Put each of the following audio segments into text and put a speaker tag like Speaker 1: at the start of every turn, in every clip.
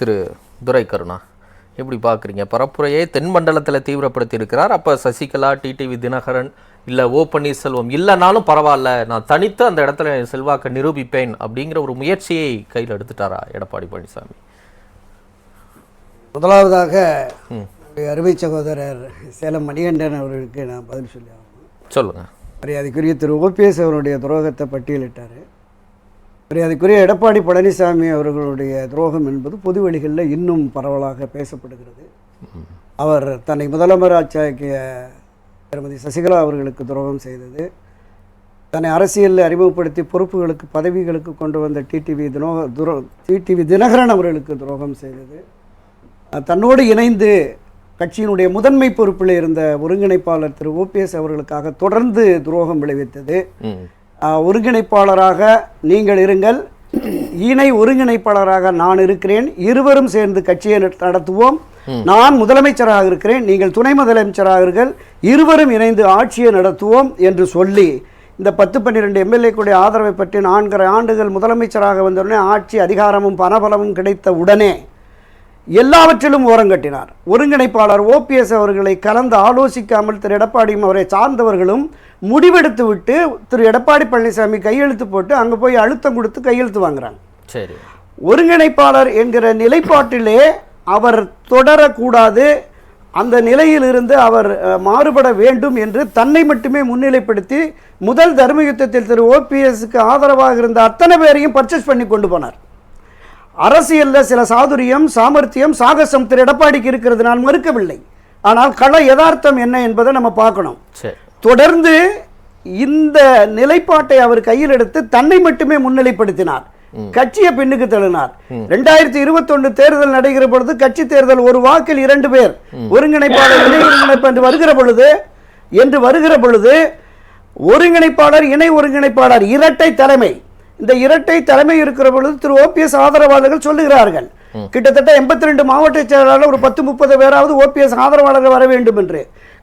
Speaker 1: திரு துரை கருணா எப்படி பார்க்குறீங்க? பரப்புரையை தென் மண்டலத்தில் தீவிரப்படுத்தி இருக்கிறார் அப்போ சசிகலா டிடிவி தினகரன் இல்லை ஓ பன்னீர்செல்வம் இல்லைனாலும் பரவாயில்ல நான் தனித்து அந்த இடத்துல என் செல்வாக்கை நிரூபிப்பேன் அப்படிங்கிற ஒரு முயற்சியை கையில் எடுத்துட்டாரா எடப்பாடி பழனிசாமி?
Speaker 2: முதலாவதாக அருமை சகோதரர் சேலம் மணிகண்டன் அவர்களுக்கு நான் பதில் சொல்லி ஆகணும்.
Speaker 1: சொல்லுங்கள்
Speaker 2: மரியாதைக்குரிய திரு ஓபிஎஸ் அவருடைய துரோகத்தை பட்டியலிட்டார். மரியாதைக்குரிய எடப்பாடி பழனிசாமி அவர்களுடைய துரோகம் என்பது பொது வழிகளில் இன்னும் பரவலாக பேசப்படுகிறது. அவர் தன்னை முதலமைச்சராக்கிய திருமதி சசிகலா அவர்களுக்கு துரோகம் செய்தது. தன்னை அரசியலில் அறிமுகப்படுத்தி பொறுப்புகளுக்கு பதவிகளுக்கு கொண்டு வந்த டிடிவி தினோக துரோ டிடிவி தினகரன் அவர்களுக்கு துரோகம் செய்தது. தன்னோடு இணைந்து கட்சியினுடைய முதன்மை பொறுப்பில் இருந்த ஒருங்கிணைப்பாளர் திரு ஓபிஎஸ் அவர்களுக்காக தொடர்ந்து துரோகம் விளைவித்தது. ஒருங்கிணைப்பாளராக நீங்கள் இருங்கள். இணை ஒருங்கிணைப்பாளராக நான் இருக்கிறேன். இருவரும் சேர்ந்து கட்சியை நட- நடத்துவோம். நான் முதலமைச்சராக இருக்கிறேன். நீங்கள் துணை முதலமைச்சராக இருங்கள். இருவரும் இணைந்து ஆட்சியை நடத்துவோம் என்று சொல்லி இந்த பத்து பன்னிரெண்டு எம்எல்ஏக்களுடைய ஆதரவை பற்றி நான்கரை ஆண்டுகள் முதலமைச்சராக வந்தவுடனே ஆட்சி அதிகாரமும் பணபலமும் கிடைத்த உடனே எல்லாவற்றிலும் ஓரங்கட்டினார் ஒருங்கிணைப்பாளர் ஓபிஎஸ் அவர்களை கலந்து ஆலோசிக்காமல் திரு எடப்பாடியும் அவரை சார்ந்தவர்களும் முடிவெடுத்து விட்டு திரு எடப்பாடி பழனிசாமி கையெழுத்து போட்டு அங்கே போய் அழுத்தம் கொடுத்து கையெழுத்து வாங்குறாங்க.
Speaker 1: சரி.
Speaker 2: ஒருங்கிணைப்பாளர் என்கிற நிலைப்பாட்டிலே அவர் தொடரக்கூடாது. அந்த நிலையிலிருந்து அவர் மாறுபட வேண்டும் என்று தன்னை மட்டுமே முன்னிலைப்படுத்தி முதல் தர்ம யுத்தத்தில் திரு ஓபிஎஸ்க்கு ஆதரவாக இருந்த அத்தனை பேரையும் பர்ச்சேஸ் பண்ணி கொண்டு போனார். அரசியலில் சில சாதுரியம் சாமர்த்தியம் சாகசம் திரு எடப்பாடிக்கு இருக்கிறது நான் மறுக்கவில்லை. ஆனால் கள யதார்த்தம் என்ன என்பதை நம்ம பார்க்கணும். தொடர்ந்து இந்த நிலைப்பாட்டை அவர் கையில் எடுத்து தன்னை மட்டுமே முன்னிலைப்படுத்தினார். கட்சியை பின்னுக்கு தள்ளினார். ரெண்டாயிரத்தி இருபத்தொன்னு தேர்தல் நடைகிற பொழுது கட்சி தேர்தல் ஒரு வாக்கில் இரண்டு பேர் ஒருங்கிணைப்பாளர் இணை ஒருங்கிணைப்பு என்று வருகிற பொழுது என்று வருகிற பொழுது ஒருங்கிணைப்பாளர் இணை ஒருங்கிணைப்பாளர் இரட்டை தலைமை இந்த இரட்டை தலைமை இருக்கிற பொழுது திரு ஓபிஎஸ் ஆதரவாளர்கள் சொல்லுகிறார்கள். கிட்டத்தட்ட எண்பத்தி ரெண்டு மாவட்ட செயலாளர் ஒரு பத்து முப்பது பேராவது ஓபிஎஸ் ஆதரவாளர்கள் வர வேண்டும் என்று.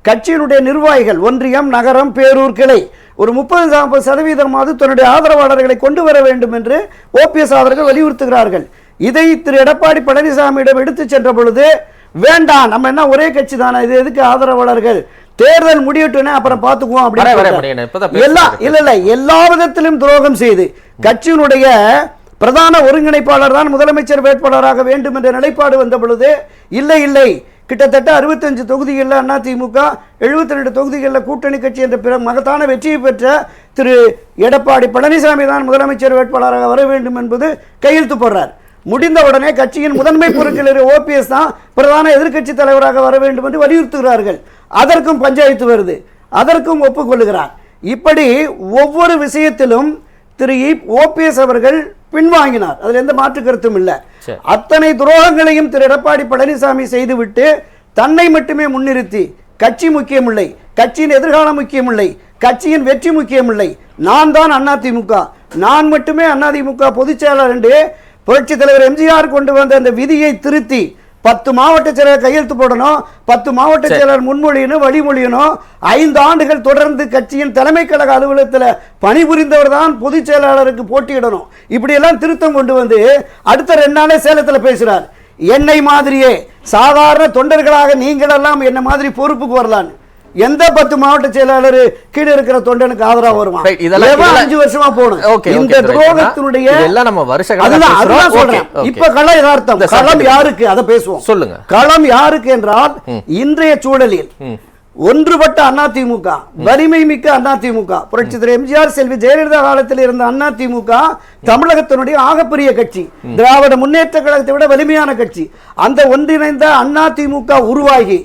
Speaker 2: கட்சியினுடைய நிர்வாகிகள் ஒன்றியம் நகரம் பேரூர் கிளை ஒரு முப்பது நாற்பது சதவீதமாவது தன்னுடைய ஆதரவாளர்களை கொண்டு வர வேண்டும் என்று ஓபிஎஸ் ஆதரர்கள் வலியுறுத்துகிறார்கள். இதை திரு எடப்பாடி பழனிசாமியிடம் எடுத்து சென்ற பொழுது வேண்டாம் நம்ம என்ன ஒரே கட்சி தானே இது எதுக்கு ஆதரவாளர்கள்? தேர்தல் முடியட்டுனே அப்புறம் பார்த்துக்குவோம் அப்படின்னு எல்லா. இல்ல இல்ல எல்லா விதத்திலும் துரோகம் செய்து கட்சியினுடைய பிரதான ஒருங்கிணைப்பாளர் தான் முதலமைச்சர் வேட்பாளராக வேண்டும் என்ற நிலைப்பாடு வந்த பொழுது இல்லை இல்லை கிட்டத்தட்ட அறுபத்தஞ்சு தொகுதிகளில் அதிமுக எழுபத்தி ரெண்டு தொகுதிகளில் கூட்டணி கட்சி என்ற பிற மகத்தான வெற்றியை பெற்ற திரு எடப்பாடி பழனிசாமி தான் முதலமைச்சர் வேட்பாளராக வர வேண்டும் என்பது கையெழுத்து போடுறார். முடிந்த உடனே கட்சியின் முதன்மை பொறுப்பில் ஓபிஎஸ் தான் பிரதான எதிர்க்கட்சி தலைவராக வர வேண்டும் என்று வலியுறுத்துகிறார்கள். அதற்கும் பஞ்சாயத்து வருது. அதற்கும் ஒப்புக்கொள்ளுகிறார். இப்படி ஒவ்வொரு விஷயத்திலும் திரு ஓபிஎஸ் அவர்கள் பின்வாங்கினார். அதில் எந்த மாற்று கருத்தும் இல்லை. அத்தனை துரோகங்களையும் திரு எடப்பாடி பழனிசாமி செய்துவிட்டு தன்னை மட்டுமே முன்னிறுத்தி கட்சி முக்கியமில்லை கட்சியின் எதிர்காலம் முக்கியமில்லை கட்சியின் வெற்றி முக்கியமில்லை. நான் தான் அதிமுக நான் மட்டுமே அதிமுக பொதுச் செயலாளர் என்று புரட்சி தலைவர் எம்ஜிஆர் கொண்டு வந்த அந்த விதியை திருத்தி பத்து மாவட்ட செயலர் கையெழுத்து போடணும் பத்து மாவட்ட செயலர் முன்மொழியணும் வழிமொழியணும் ஐந்து ஆண்டுகள் தொடர்ந்து கட்சியின் தலைமை கழக அலுவலகத்தில் பணிபுரிந்தவர் தான் பொதுச் செயலாளருக்கு போட்டியிடணும். இப்படியெல்லாம் திருத்தம் கொண்டு வந்து அடுத்த ரெண்டு நாளே சேலத்தில் பேசுறார். என்னை மாதிரியே சாதாரண தொண்டர்களாக நீங்களெல்லாம் என்ன மாதிரி பொறுப்புக்கு வரலான்னு. எந்த பத்து மாவட்ட செயலாளர் கீழே இருக்கிற தொண்டனுக்கு ஆதரவா வருமா
Speaker 1: Right, இதெல்லாம்
Speaker 2: அஞ்சு வருஷமா
Speaker 1: okay,
Speaker 2: இந்த. துரோகத்தினுடைய
Speaker 1: இதெல்லாம் நம்ம வருஷ
Speaker 2: அதுதான். அதுதான் சொல்றேன். இப்ப கள யதார்த்தம். களம் யாருக்கு? அதை பேசுவோம்.
Speaker 1: சொல்லுங்க.
Speaker 2: களம் யாருக்கு என்றால் இன்றைய சூழலில் ஒன்றுபட்ட அதிமுக வலிமை மிக்க அதிமுக புரட்சி தலைவர் எம்ஜிஆர் செல்வி ஜெயலலிதா காலத்தில் இருந்த அதிமுக தமிழகத்தினுடைய ஆகப்பெரிய கட்சி திராவிட முன்னேற்ற கழகத்தை விட வலிமையான கட்சி. அந்த ஒன்றிணைந்த அதிமுக உருவாகி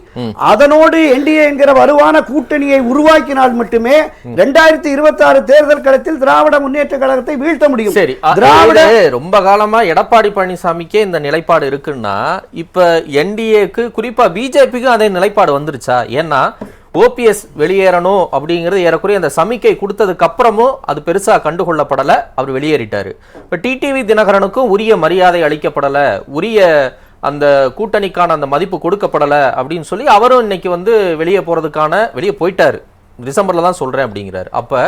Speaker 2: அதனோடு என்டிஏ என்கிற வலுவான கூட்டணியை உருவாக்கினால் மட்டுமே இரண்டாயிரத்தி இருபத்தி ஆறு தேர்தல் களத்தில் திராவிட முன்னேற்ற கழகத்தை வீழ்த்த முடியும்.
Speaker 1: சரி
Speaker 2: திராவிட
Speaker 1: ரொம்ப காலமா எடப்பாடி பழனிசாமிக்கே இந்த நிலைப்பாடு இருக்குன்னா இப்ப என்டிஏக்கு குறிப்பா பிஜேபிக்கும் அதே நிலைப்பாடு வந்துருச்சா? ஏன்னா ஓபிஎஸ் வெளியேறணும் அப்படிங்கிறது ஏறக்குறைய அந்த சமிக்கை கொடுத்ததுக்கு அப்புறமும் அது பெருசாக கண்டுகொள்ளப்படலை. அவர் வெளியேறிட்டார். இப்போ டிடிவி தினகரனுக்கும் உரிய மரியாதை அளிக்கப்படலை. உரிய அந்த கூட்டணிக்கான அந்த மதிப்பு கொடுக்கப்படலை அப்படின்னு சொல்லி அவரும் இன்னைக்கு வந்து வெளியே போகிறதுக்கான வெளியே போயிட்டார். டிசம்பரில் தான் சொல்கிறேன் அப்படிங்கிறாரு. அப்போ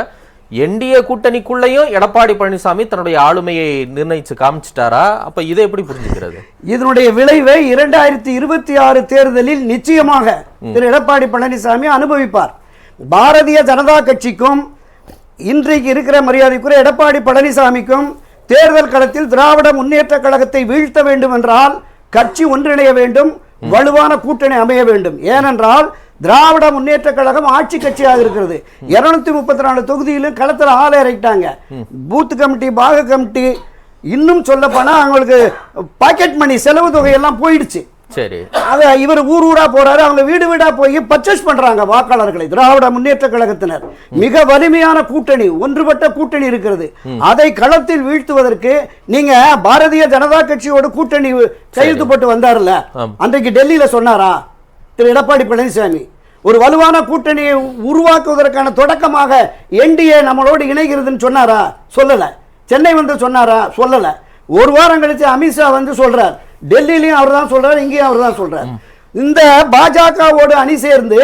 Speaker 1: என்டிஏ கூட்டணிக்குள்ளேயும் எடப்பாடி பழனிசாமி தன்னுடைய ஆளுமையை நிர்ணயிச்சு காமிச்சிட்டாரா? அப்ப இதை எப்படி புரிஞ்சுக்கிறது?
Speaker 2: இதனுடைய விளைவை இரண்டாயிரத்தி இருபத்தி ஆறு தேர்தலில் நிச்சயமாக திரு எடப்பாடி பழனிசாமி அனுபவிப்பார். பாரதிய ஜனதா கட்சிக்கும் இன்றைக்கு இருக்கிற மரியாதைக்குரிய எடப்பாடி பழனிசாமிக்கும் தேர்தல் களத்தில் திராவிட முன்னேற்ற கழகத்தை வீழ்த்த வேண்டும் என்றால் கட்சி ஒன்றிணைய வேண்டும் வலுவான கூட்டணி அமைய வேண்டும். ஏனென்றால் திராவிட முன்னேற்ற கழகம் ஆட்சி கட்சியாக இருக்கிறது. இருநூத்தி முப்பத்தி நாலு தொகுதியிலும் களத்தில் ஆளை இறக்கிட்டாங்க. பூத் கமிட்டி பாக கமிட்டி இன்னும் சொல்ல போனா அவங்களுக்கு பாக்கெட் மணி செலவு தொகையெல்லாம் போயிடுச்சு.
Speaker 1: சரி.
Speaker 2: அத இவர் ஊர் ஊரா போறாரு. அவங்க வீடு வீடா போய் பர்ச்சேஸ் பண்றாங்க வாக்காளர்களை திராவிட முன்னேற்ற கழகத்தினர். மிக வலிமையான கூட்டணி ஒன்றுபட்ட கூட்டணி இருக்கிறது. அதை களத்தில் வீழ்த்துவதற்கு நீங்க பாரதிய ஜனதா கட்சியோட கூட்டணி கையெழுத்து போட்டு வந்தார்ல. அன்றைக்கு டெல்லியில சொன்னாரா? திரு எடப்பாடி பழனிசாமி. ஒரு வலுவான கூட்டணியை உருவாக்குவதற்கான தொடக்கமாக என்டிஏ நம்மளோடு இணைகிறதுன்னு சொன்னாரா? சொல்லல. சென்னை வந்து சொன்னாரா? சொல்லல. ஒரு வாரம் கழிச்சு அமித்ஷா வந்து சொல்றார். டெல்லியிலையும் அவர் தான் சொல்றார் இங்கேயும் அவர் தான் சொல்றார். இந்த பாஜகவோடு அணி சேர்ந்து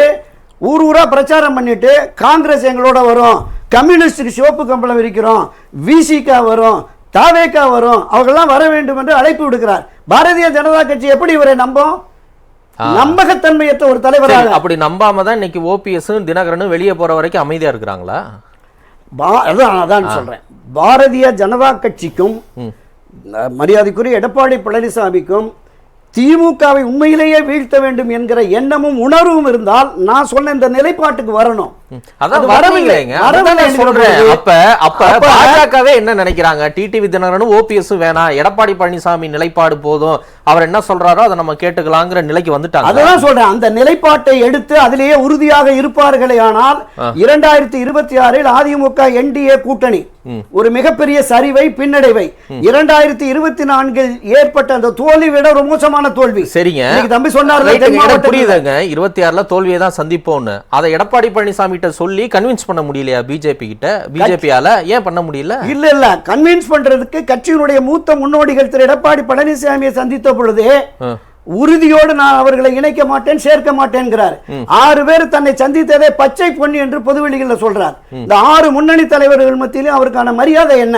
Speaker 2: ஊர் ஊரா பிரச்சாரம் பண்ணிட்டு காங்கிரஸ் எங்களோட வரும் கம்யூனிஸ்டுக்கு சிவப்பு கம்பளம் விரிக்கிறோம் விசிகா வரும் தாவேக்கா வரும் அவர்கள்லாம் வர வேண்டும் என்று அழைப்பு விடுக்கிறார். பாரதிய ஜனதா கட்சி எப்படி இவரை நம்பும். நம்பகத்தன்மையற்ற ஒரு தலைவராக
Speaker 1: அப்படி நம்பாம தான் இன்னைக்கு ஓபிஎஸ் தினகரனும் வெளியே போற வரைக்கும் அமைதியா இருக்கிறாங்களா?
Speaker 2: பா- அதான் அதான் சொல்றேன். பாரதிய ஜனதா கட்சிக்கும் மரியாதைக்குரிய எடப்பாடி பழனிசாமிக்கும் திமுகவை உண்மையிலேயே வீழ்த்த வேண்டும் என்கிற எண்ணமும் உணர்வும் இருந்தால் நான் சொன்ன இந்த நிலைப்பாட்டுக்கு வரணும்.
Speaker 1: அதான்
Speaker 2: அது
Speaker 1: வரவில்லைங்க
Speaker 2: வரவில்லை.
Speaker 1: சொல்றேன். அப்ப அப்ப பாஜகவே என்ன நினைக்கிறாங்க? டிடிவி தினகரனும் ஓபிஎஸ் வேணாம். எடப்பாடி பழனிசாமி நிலைப்பாடு போதும். அவர் என்ன சொல்றாரோ அதை நம்ம கேட்டுக்கலாங்கிற நிலைக்கு வந்துட்டாங்க.
Speaker 2: அதுதான் சொல்றேன். அந்த நிலைப்பாட்டை எடுத்து அதிலேயே உறுதியாக இருப்பார்களே ஆனால் இரண்டாயிரத்தி இருபத்தி ஆறில் அதிமுக என்டிஏ கூட்டணி ஒரு மிகப்பெரிய சரிவை பின்னடைவை. இரண்டாயிரத்தி இருபத்தி நான்கில் ஏற்பட்ட அந்த தோல்வி விட ஒரு மோசமான தோல்வி.
Speaker 1: சரிங்க.
Speaker 2: தம்பி மாவட்டத்துல.
Speaker 1: புரியுதுங்க. இருபத்தி ஆறுல தோல்வியை தான் சந்திப்போம்னு. அதை எடப்பாடி பழனிசாமி கிட்ட சொல்லி கன்வின்ஸ் பண்ண முடியலையா பிஜேபி கிட்ட? பிஜேபியால ஏன் பண்ண முடியல?
Speaker 2: இல்ல இல்ல. கன்வின்ஸ் பண்றதுக்கு கட்சியினுடைய மூத்த முன்னோடிகள் திரு எடப்பாடி பழனிசாமியை சந்தித்த பொழுது. உறுதியோடு நான் அவர்களை இணைக்க மாட்டேன் சேர்க்க மாட்டேன்கிறார். ஆறு பேர் தன்னை சந்தித்ததை பச்சை பொன்னி என்று பொதுவெளிகளில் சொல்றார். இந்த ஆறு முன்னணி தலைவர்கள் மத்தியிலும் அவருக்கான மரியாதை என்ன?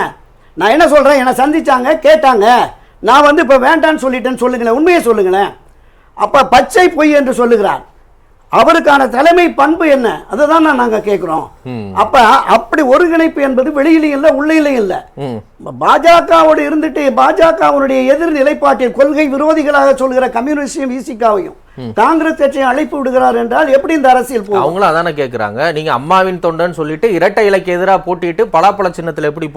Speaker 2: நான் என்ன சொல்றேன்? என்னை சந்திச்சாங்க கேட்டாங்க. நான் வந்து இப்ப வேண்டான்னு சொல்லிட்டேன்னு சொல்லுங்களேன் உண்மையை சொல்லுங்களேன். அப்ப பச்சை பொய் என்று சொல்லுகிறார். அவருக்கான தலைமை பண்பு என்ன? அதுதான் நாங்க கேட்கிறோம் அப்ப அப்படி ஒருங்கிணைப்பு என்பது வெளியிலையும் இல்ல உள்ளிலையும் இல்ல. பாஜகவோடு இருந்துட்டு பாஜகவுடைய எதிர் நிலைப்பாட்டில் கொள்கை விரோதிகளாக சொல்கிற கம்யூனிஸ்டையும் விசிகாவையும் காங்கிரஸ் கட்சியை அழைப்பு விடுகிறார் என்றால் எப்படி இந்த அரசியல் போகும்?
Speaker 1: அவங்களும் அதானே கேக்குறாங்க. நீங்க அம்மாவின் தொண்டன் சொல்லிட்டு இரட்டை இலைக்கு எதிரா போட்டிட்டு பலாப்பழ சின்னத்துல எப்படி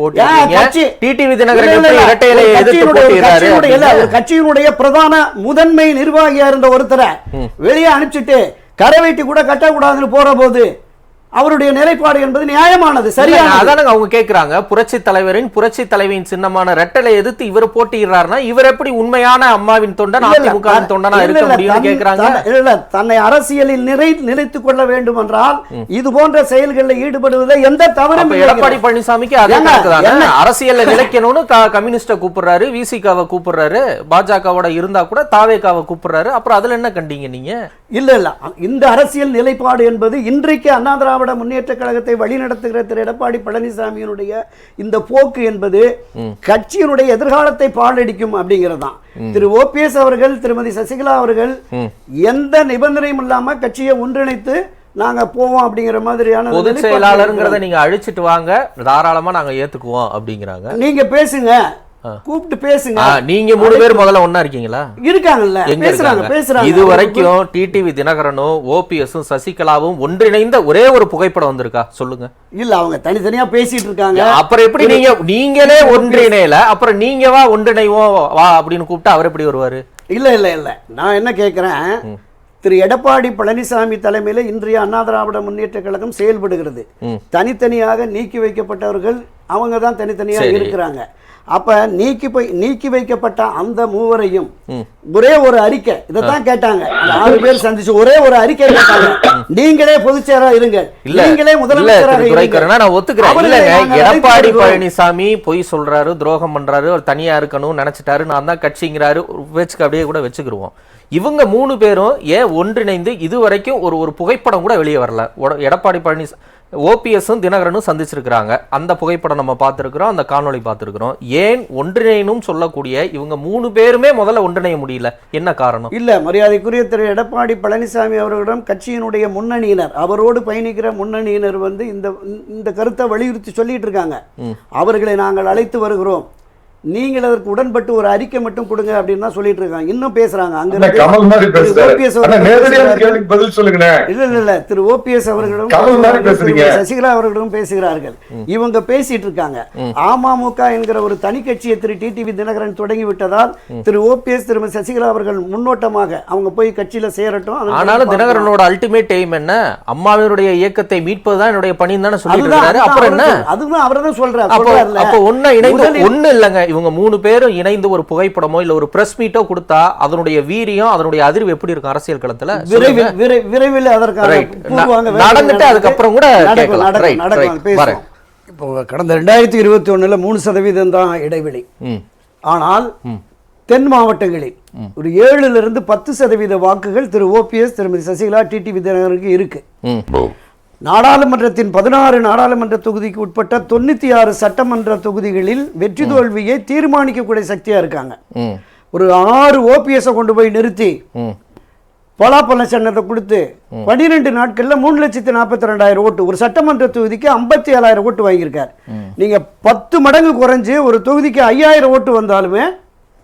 Speaker 2: கட்சி-
Speaker 1: டிடிவி தினகரன். இரட்டை
Speaker 2: ஒரு
Speaker 1: எதிர்த்து
Speaker 2: கட்சியினுடைய பிரதான முதன்மை நிர்வாகியா இருந்த ஒருத்தரை வெளியே அனுப்பிச்சிட்டு கரை வெட்டி கூட கட்டக்கூடாதுன்னு போகிற போது அவருடைய நிலைப்பாடு என்பது நியாயமானது சரியானது.
Speaker 1: அதானங்க அவங்க கேக்குறாங்க. புரட்சி தலைவரின் புரட்சி தலைவியின் சின்னமான ரெட்டலை எதிர்த்து இவர் போட்டியிடுறாருன்னா இவர் எப்படி உண்மையான அம்மாவின் தொண்டன் அதிமுகவின் தொண்டனா இருக்க முடியும்னு
Speaker 2: தன்- இல்ல, தன்னை அரசியலில் நிறை நிலைத்துக் கொள்ள வேண்டும் என்றால் இது போன்ற செயல்களில் ஈடுபடுவதில் எந்த தவறும்.
Speaker 1: எடப்பாடி பழனிசாமிக்கு அதே
Speaker 2: ஏங்க,
Speaker 1: கணக்கு தானே
Speaker 2: என்ன?
Speaker 1: அரசியல்ல நிலைக்கணும்னு கம்யூனிஸ்ட கூப்பிடுறாரு விசிகாவை கூப்பிடுறாரு பாஜகவோட இருந்தா கூட தாவேகாவை கூப்பிடுறாரு. அப்புறம் அதுல என்ன கண்டீங்க நீங்க?
Speaker 2: இல்ல இல்ல இந்த அரசியல் நிலைப்பாடு என்பது இன்றைக்கு அண்ணா திராவிட முன்னேற்ற கழகத்தை வழிநடத்துகிற திரு எடப்பாடி பழனிசாமியினுடைய இந்த போக்கு என்பது கட்சியினுடைய எதிர்காலத்தை பாழடிக்கும் அப்படிங்கிறதுதான் திரு ஓபிஎஸ் அவர்கள் திருமதி சசிகலா அவர்கள் எந்த நிபந்தனையும் இல்லாம கட்சியை ஒன்றிணைத்து நாங்க போவோம் அப்படிங்கிற மாதிரியான
Speaker 1: பொதுச் செயலாளருங்கிறத நீங்க அழிச்சிட்டு வாங்க தாராளமா நாங்க ஏத்துக்குவோம் அப்படிங்கிறாங்க.
Speaker 2: நீங்க பேசுங்க. கூப்பிட்டு பேசுங்க.
Speaker 1: நீங்க மூணு பேர் முதல்ல ஒண்ணா இருக்கீங்களா?
Speaker 2: இருக்காங்கல்ல. பேசுறாங்க பேசுறாங்க.
Speaker 1: இது வரைக்கும் டிடிவி தினகரனும் ஓபிஎஸும் சசிகலாவும் ஒன்றிணைந்த ஒரே ஒரு புகைப்படம் வந்திருக்கா? சொல்லுங்க.
Speaker 2: இல்ல அவங்க தனித்தனியா பேசிட்டு இருக்காங்க.
Speaker 1: அப்புறம் எப்படி நீங்க நீங்களே ஒன்றிணையல அப்புறம் நீங்க வா ஒன்றிணைவோம் வா அப்படின்னு கூப்பிட்டு அவர் எப்படி வருவாரு?
Speaker 2: இல்ல இல்ல இல்ல. நான் என்ன கேட்கிறேன் திரு எடப்பாடி பழனிசாமி தலைமையில் இன்றைய அண்ணா திராவிட முன்னேற்ற கழகம் செயல்படுகிறது. தனித்தனியாக நீக்கி வைக்கப்பட்டவர்கள் அவங்க தான் தனித்தனியாக. இருக்கிறாங்க. அப்ப நீக்கி போய் நீக்கி வைக்கப்பட்ட அந்த மூவரையும் ஒரே ஒரு அறிக்கை இதைத்தான் கேட்டாங்க. அந்த ஆறு பேர் சந்திச்சு ஒரே ஒரு அறிக்கை கேட்டாங்க. நீங்களே பொதுச்செயலா இருங்க. நீங்களே முதலமைச்சராக
Speaker 1: நான் ஒத்துக்கிறேன். எடப்பாடி. பழனிசாமி பொய் சொல்றாரு துரோகம் பண்றாரு அவர் தனியா இருக்கணும் நினைச்சிட்டாரு. நான் தான் கட்சிங்கிறாரு பேச்சுக்கு அப்படியே கூட வச்சுக்கிருவோம். இவங்க மூணு பேரும் ஏன் ஒன்றிணைந்து இது வரைக்கும் ஒரு ஒரு புகைப்படம் கூட வெளியே வரல. எடப்பாடி பழனிசாமி ஓபிஎஸும் தினகரனும் சந்திச்சிருக்கிறாங்க. அந்த புகைப்படம் நம்ம பார்த்துருக்கிறோம் அந்த காணொளி பார்த்துருக்கிறோம். ஏன் ஒன்றிணைனும் சொல்லக்கூடிய இவங்க மூணு பேருமே முதல்ல ஒன்றிணைய முடியல. என்ன காரணம்?
Speaker 2: இல்ல மரியாதைக்குரிய திரு எடப்பாடி பழனிசாமி அவர்களிடம் கட்சியினுடைய முன்னணியினர் அவரோடு பயணிக்கிற முன்னணியினர் வந்து இந்த இந்த கருத்தை வலியுறுத்தி சொல்லிட்டு இருக்காங்க. அவர்களை நாங்கள் அழைத்து வருகிறோம். நீங்கள் அதற்கு உடன்பட்டு ஒரு அறிக்கை மட்டும் கொடுங்க அப்படின்னு தான் சொல்லிட்டு இருக்காங்க. இன்னும் பேசுறாங்க. அங்க
Speaker 3: கமல் மாதிரி பேசுறாரு. பதில் சொல்லுங்கண்ணே.
Speaker 2: இல்ல இல்ல திரு ஓபிஎஸ். திரு சசிகலா அவர்களும் பேசுகிறார்கள். இவங்க பேசிட்டு இருக்காங்க. அமமுக என்கிற ஒரு தனி கட்சியை திரு டிடிவி தினகரன் தொடங்கி விட்டதால் திரு ஓபிஎஸ் திருமதி சசிகலா அவர்கள் முன்னோட்டமாக அவங்க போய் கட்சியில சேரட்டும்.
Speaker 1: ஆனாலும். தினகரனோட அல்டிமேட் எய்ம் என்ன? அம்மாவினுடைய இயக்கத்தை மீட்பதுதான் என்னுடைய பணின்னு தானே சொல்லிட்டு அப்புறம் என்ன?
Speaker 2: அதுதான் அவர்தான் சொல்றாரு.
Speaker 1: அப்போ ஒண்ணு இணைந்து ஒண்ணு இல்லைங்க. இவங்க மூணு பேரும் இணைந்து ஒரு புகைப்படமோ இல்ல ஒரு பிரஸ் மீட்டோ கொடுத்தா அதனுடைய வீரியம் அதனுடைய அதிர்வு எப்படி இருக்கும் அரசியல் களத்துல?
Speaker 2: விரைவில் அதற்கான
Speaker 1: நடந்துட்டு. அதுக்கப்புறம் கூட.
Speaker 2: இப்போ கடந்த ரெண்டாயிரத்தி இருபத்தி ஒண்ணுல மூணு சதவீதம் தான் இடைவெளி. ஆனால் தென் மாவட்டங்களில் ஒரு ஏழுல இருந்து பத்து சதவீத வாக்குகள் திரு ஓபிஎஸ் திருமதி சசிகலா டிடி வித்யானகருக்கு இருக்கு.
Speaker 1: ம்.
Speaker 2: நாடாளுமன்றத்தின் பதினாறு நாடாளுமன்ற தொகுதிக்கு உட்பட்ட தொண்ணூத்தி ஆறு சட்டமன்ற தொகுதிகளில் வெற்றி தோல்வியை தீர்மானிக்கக்கூடிய சக்தியா இருக்காங்க. ஒரு ஆறு ஓபிஎஸ் கொண்டு போய் நிறுத்தி பலாப்பழ சின்னத்தை கொடுத்து பன்னிரெண்டு நாட்கள்ல மூணு லட்சத்தி நாற்பத்தி ரெண்டாயிரம் ஓட்டு ஒரு சட்டமன்ற தொகுதிக்கு ஐம்பத்தி ஏழாயிரம் ஓட்டு வாங்கியிருக்கார். நீங்க பத்து மடங்கு குறைஞ்சு ஒரு தொகுதிக்கு ஐயாயிரம் ஓட்டு வந்தாலுமே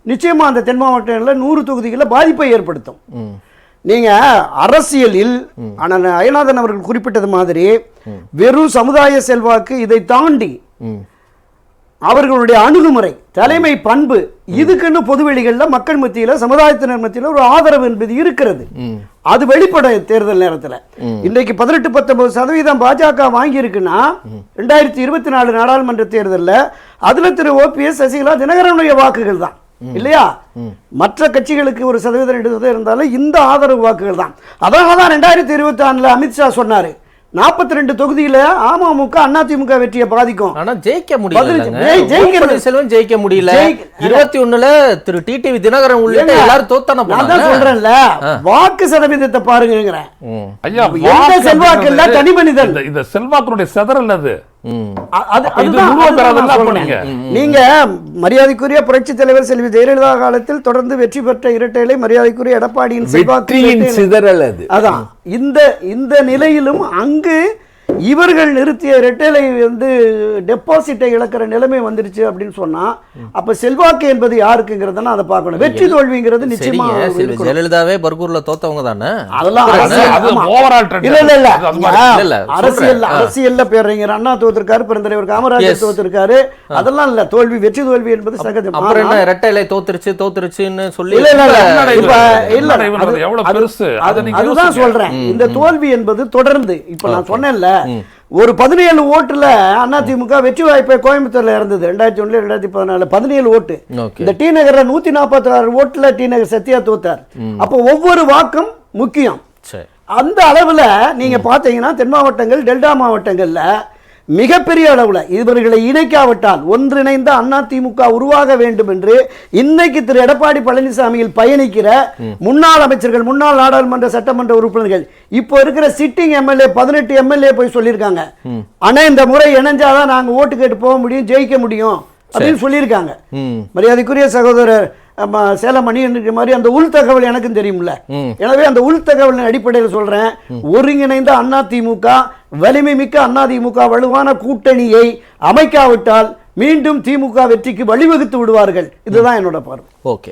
Speaker 2: நிச்சயமா அந்த தென் மாவட்டங்களில் நூறு தொகுதிகளில் பாதிப்பை ஏற்படுத்தும்.
Speaker 1: ம்
Speaker 2: நீங்க அரசியலில் ஆனால் அயனாதன் அவர்கள் குறிப்பிட்டது மாதிரி வெறும் சமுதாய செல்வாக்கு இதை தாண்டி அவர்களுடைய அணுகுமுறை தலைமை பண்பு இதுக்குன்னு பொதுவெளிகள்ல மக்கள் மத்தியில சமுதாயத்தினர் மத்தியில ஒரு ஆதரவு என்பது இருக்கிறது. அது வெளிப்பட தேர்தல் நேரத்துல. இன்றைக்கு பதினெட்டு பத்தொன்பது சதவீதம் பாஜக வாங்கி இருக்குன்னா ரெண்டாயிரத்தி இருபத்தி நாலு நாடாளுமன்ற தேர்தல்ல அதுல திரு ஓபிஎஸ் சசிகலா தினகரனுடைய வாக்குகள் தான். இல்லையா? மற்ற கட்சிகளுக்கு ஒரு சதவீதம் சதவீதம் இருந்தாலும் இந்த ஆதரவு வாக்குகள் தான் அதனால தான் ரெண்டாயிரத்தி இருபத்தி ஆறுல அமித்ஷா சொன்னாரு. நாற்பத்தி ரெண்டு தொகுதியில அமமுக அதிமுக வெற்றியை பாதிக்கும்.
Speaker 1: ஆனா ஜெயிக்க. முடியல. செல்வம் ஜெயிக்க முடியல. இருபத்தி ஒண்ணுல திரு டிடிவி தினகரன் உள்ளிட்ட எல்லாரும் தோத்தான
Speaker 2: நான் சொல்றேன்ல. வாக்கு சதவீதத்தை பாருங்கிறேன் செல்வாக்கு இல்ல, தனி மனிதன்.
Speaker 4: இந்த- செல்வாக்கினுடைய செதறல் அது. நீங்க.
Speaker 2: மரியாதைக்குரிய புரட்சி தலைவர் செல்வி ஜெயலலிதா காலத்தில் தொடர்ந்து வெற்றி பெற்ற இரட்டைலை மரியாதைக்குரிய எடப்பாடியின் செல்வாக்கு.
Speaker 5: சிதறல் அது.
Speaker 2: அதான். இந்த இந்த நிலையிலும் அங்கு இவர்கள் நிறுத்திய ரெட்டேலை வந்து டெபாசிட்டை இழக்கிற நிலைமை வந்துருச்சு அப்படின்னு சொன்னா அப்ப செல்வாக்கு என்பது யாருக்குங்கிறத அதை பார்க்கணும். வெற்றி தோல்விங்கிறது நிச்சயமா.
Speaker 1: ஜெயலலிதாவே பர்கூர்ல தோத்தவங்க தானே?
Speaker 2: அதெல்லாம். இல்ல இல்ல இல்ல. அரசியல். அரசியல்ல பேர்றீங்க அண்ணா தோத்திருக்காரு பெருந்தலைவர். காமராஜர் தோத்திருக்காரு. அதெல்லாம் இல்ல. தோல்வி வெற்றி தோல்வி என்பது சகஜம்.
Speaker 1: அப்புறம் என்ன
Speaker 2: ஆனால்
Speaker 1: ரெட்டை இலை தோத்துருச்சு தோத்துருச்சுன்னு சொல்லி
Speaker 2: இல்ல இல்ல. இப்ப இல்ல. அதுதான். சொல்றேன். இந்த தோல்வி என்பது தொடர்ந்து. இப்ப நான் சொன்னேன்ல ஒரு பதினேழு ஓட்டுல அதிமுக வெற்றி வாய்ப்பை கோயம்புத்தூர்ல இருந்தது ரெண்டாயிரத்தி ஒண்ணுல ரெண்டாயிரத்தி பதினாலு பதினேழு ஓட்டு. இந்த டி நகர்ல நூத்தி நாற்பத்தி ஆறு ஓட்டுல டி நகர் சத்யா தோத்தார். அப்போ ஒவ்வொரு வாக்கும் முக்கியம். அந்த அளவுல நீங்க பாத்தீங்கன்னா தென் மாவட்டங்கள் டெல்டா மாவட்டங்கள்ல மிகப்பெரிய அளவுல இவர்களை இணைக்காவிட்டால் ஒன்றிணைந்த அதிமுக உருவாக வேண்டும் என்று இன்னைக்கு திரு எடப்பாடி பழனிசாமியில் பயணிக்கிற முன்னாள் அமைச்சர்கள் முன்னாள் நாடாளுமன்ற சட்டமன்ற உறுப்பினர்கள் இப்போ இருக்கிற சிட்டிங் எம்எல்ஏ பதினெட்டு எம்எல்ஏ போய் சொல்லியிருக்காங்க. ஆனா இந்த முறை இணைஞ்சாதான் நாங்க ஓட்டு கேட்டு போக முடியும் ஜெயிக்க முடியும் அப்படின்னு சொல்லியிருக்காங்க. மரியாதைக்குரிய சகோதரர் நம்ம சேலம் மணி என்கிற மாதிரி அந்த உள் தகவல் எனக்கும் தெரியும்ல. எனவே அந்த உள் தகவலின் அடிப்படையில் சொல்றேன். ஒருங்கிணைந்த அதிமுக வலிமை மிக்க அதிமுக வலுவான கூட்டணியை அமைக்காவிட்டால் மீண்டும் திமுக வெற்றிக்கு வழிவகுத்து விடுவார்கள். இதுதான் என்னோட பார்வை.
Speaker 1: ஓகே.